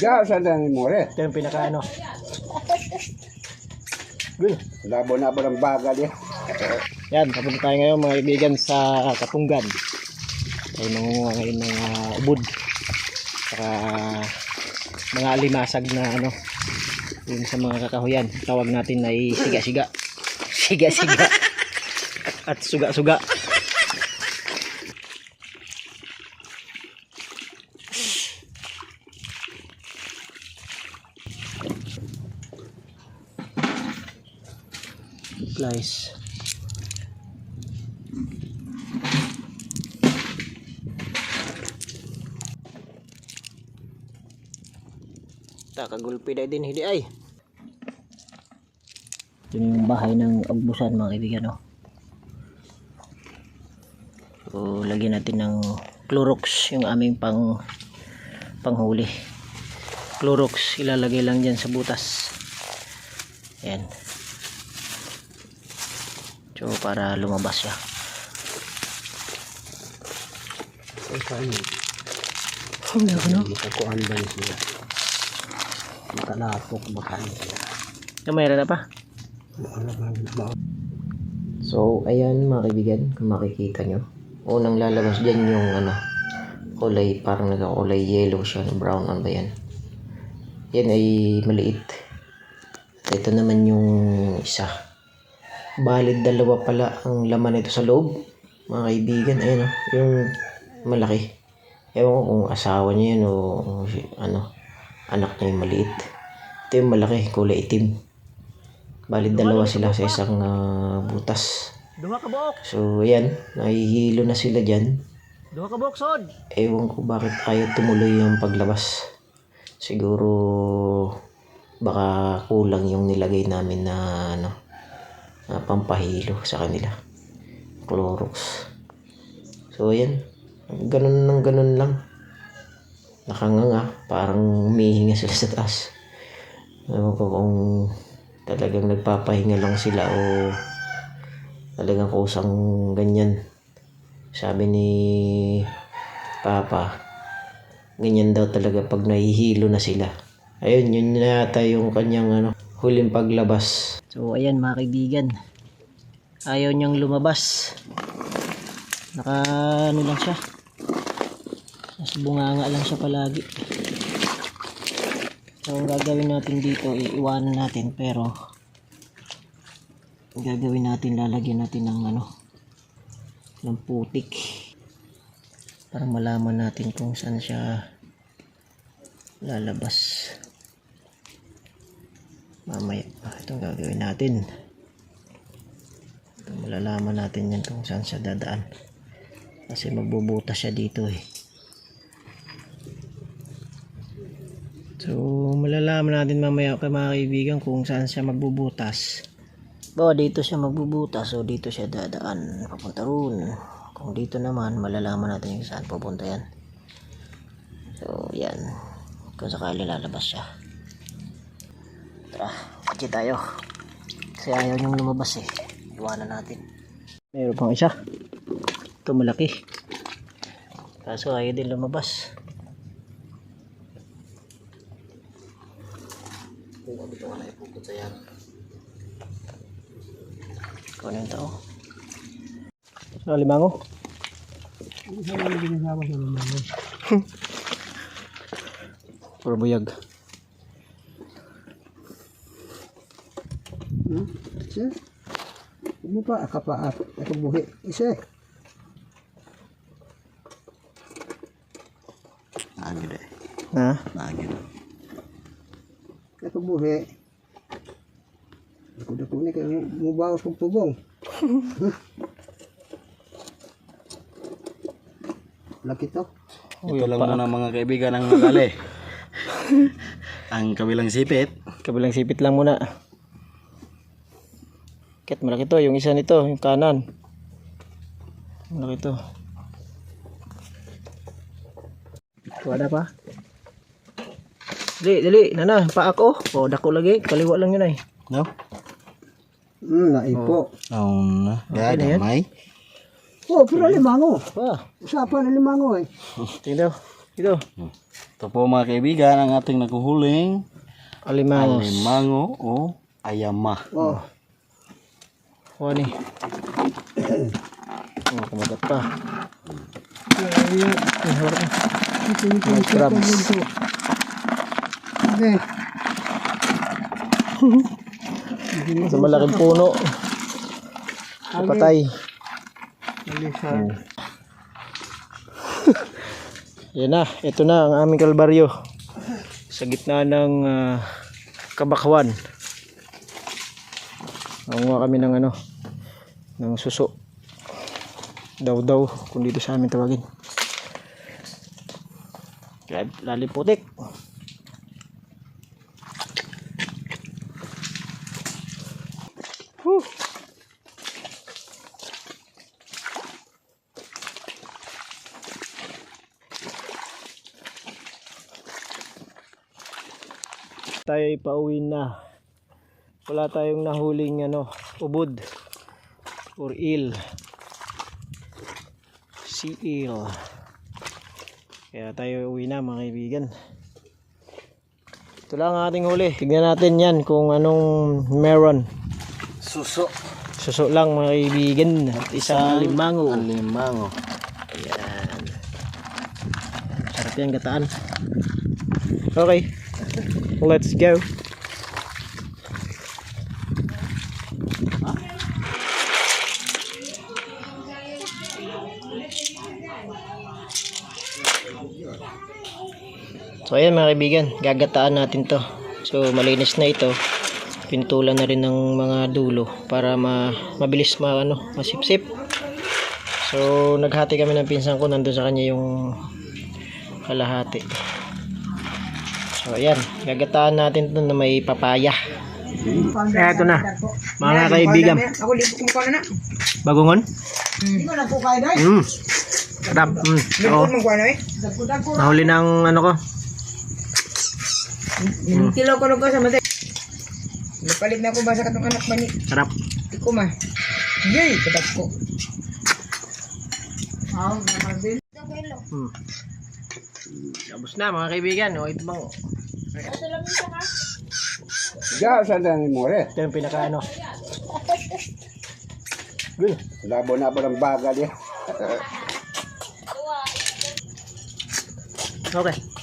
Diyan sa dani mo re. Ito yung pinaka ano. Good. Labo na ba ng baga di? Yan, papunta tayo ngayon mga kaibigan sa Kapunggan. Tayo mangunguha ngayon ng ah, ubod. Saka mga alimasag na ano. Yung sa mga kakahuyan. Tawag natin ay siga-siga. Siga-siga. At suga-suga. Supplies. Takagulpi na din hindi ay. Ito yung bahay ng agbusan mga kaibigan no. So lagyan natin ng Clorox yung aming pang panghuli. Clorox ilalagay lang dyan sa butas. Yan. So para lumabas siya. Ay kayo. Hindi ako no. Makakuan ba ni sila? Makalapok baka ni sila. Kamera na pa. So, ayan mga kaibigan, kung makikita nyo. Unang lalabas dyan yung ano, kulay, parang nagkakulay yellow siya, brown, ano ba yan? Yan ay maliit. At ito naman yung isa. Balid dalawa pala ang laman nito sa loob. Mga kaibigan, ayan o, yung malaki. Ewan ko kung asawa niya yan o ano, anak niya yung maliit. Ito yung malaki, kulay itim. Bali dalawa sila sa isang ah, butas. So ayan, nahihilo na sila dyan. duha ka buok sod. Ewan ko bakit ayaw tumuloy yung paglabas. Siguro baka kulang yung nilagay namin na ano na pampahilo sa kanila. Clorox. So ayan, ganun ng ganun lang. Nakanganga, parang humihinga sila sa taas. Ewan ko kung talagang nagpapahinga lang sila o talagang kusang ganyan. Sabi ni Papa, ganyan daw talaga pag nahihilo na sila. Ayun, yun yata yung kanyang ano, huling paglabas. So ayan mga kaibigan, ayaw niyang lumabas. Naka ano lang siya. Nasa bunganga lang siya palagi. So ang gagawin natin dito, iiwanan natin pero ang gagawin natin, lalagyan natin ng ano, ng putik para malaman natin kung saan siya lalabas mamaya ah, itong gagawin natin ito, malalaman natin yan kung saan siya dadaan kasi magbubutas siya dito eh so malalaman natin mamaya kay mga kaibigan kung saan siya magbubutas Bawa dito siya magbubutas so dito siya dadaan papunta roon. Kung dito naman malalaman natin kung saan pupunta yan. So yan. Kung sakali lalabas siya. Tara, patsi tayo. Kasi ayaw niyong lumabas eh. Iwanan natin. Meron pang isa. Ito malaki. Kaso ayaw din lumabas. Dito ka na ipupunta yan. Ikaw na yung tao. Sa limango? Puro buyag. Isa. Mo pa akapaat. Ako buhi. Isa. Agad eh. Ha? Agad. Ako buhi. Ako dako ni kay mo bawas kong tubong. Laki to. Ito lang muna mga kaibigan ng nakali. Ang kabilang sipit. Kabilang sipit lang muna. Kat malaki to, yung isa nito, yung kanan. Malaki to. Wala pa. Dali, dali, nana, pa ako. O, dako lagi, kaliwa lang yun ay. No? Hmm, naipo. Oh, na. Okay na yan. may. Oh, pero limango. Pa, Usapan na limango eh. tingnan daw. Ito. Ito po mga kaibigan, ang ating nakuhuling Alimangos. alimango o ayama. Oh. O ni. Oh, kumagat pa. Ito, crabs. Sa malaking puno. Patay. Alisa. Yan na, ito na ang aming kalbaryo. Sa gitna ng ah, kabakwan. Nanguha kami ng ano, ng suso. Daw-daw, kung dito sa amin tawagin. Kaya laliputik. Whew. tayo ay pauwi na wala tayong nahuling ano ubod or eel sea eel kaya tayo uwi na mga kaibigan ito lang ang ating huli tignan natin yan kung anong meron Suso. suso lang mga kaibigan at isang limango Alimango. Ayan. Sarap yan gataan. Okay. Let's go. So ayan mga kaibigan, gagataan natin to. So malinis na ito. Pintulan na rin ng mga dulo para ma mabilis ma ano, masipsip. So, naghati kami ng pinsan ko. Nandun sa kanya yung kalahati. So, ayan. Gagataan natin ito na may papaya. Kaya ito na. Mga kaibigan. Ako lipo kung na. Bagungon? Di mo na po kayo dahil. Mm. Sarap. Mm. Nahuli ng ano ko. Mintilaw ko lang ko sa matay. Napalit na ako ba sa katong anak ba ni? Sarap. Di ko ma. Yay, kadak ko. Aw, namarbil. Mm. Tapos na mga kaibigan. O, ito bang. Ya, sa dami mo rin. Ito yung pinaka ano. Good. Labo na po ng bagal yan. Okay.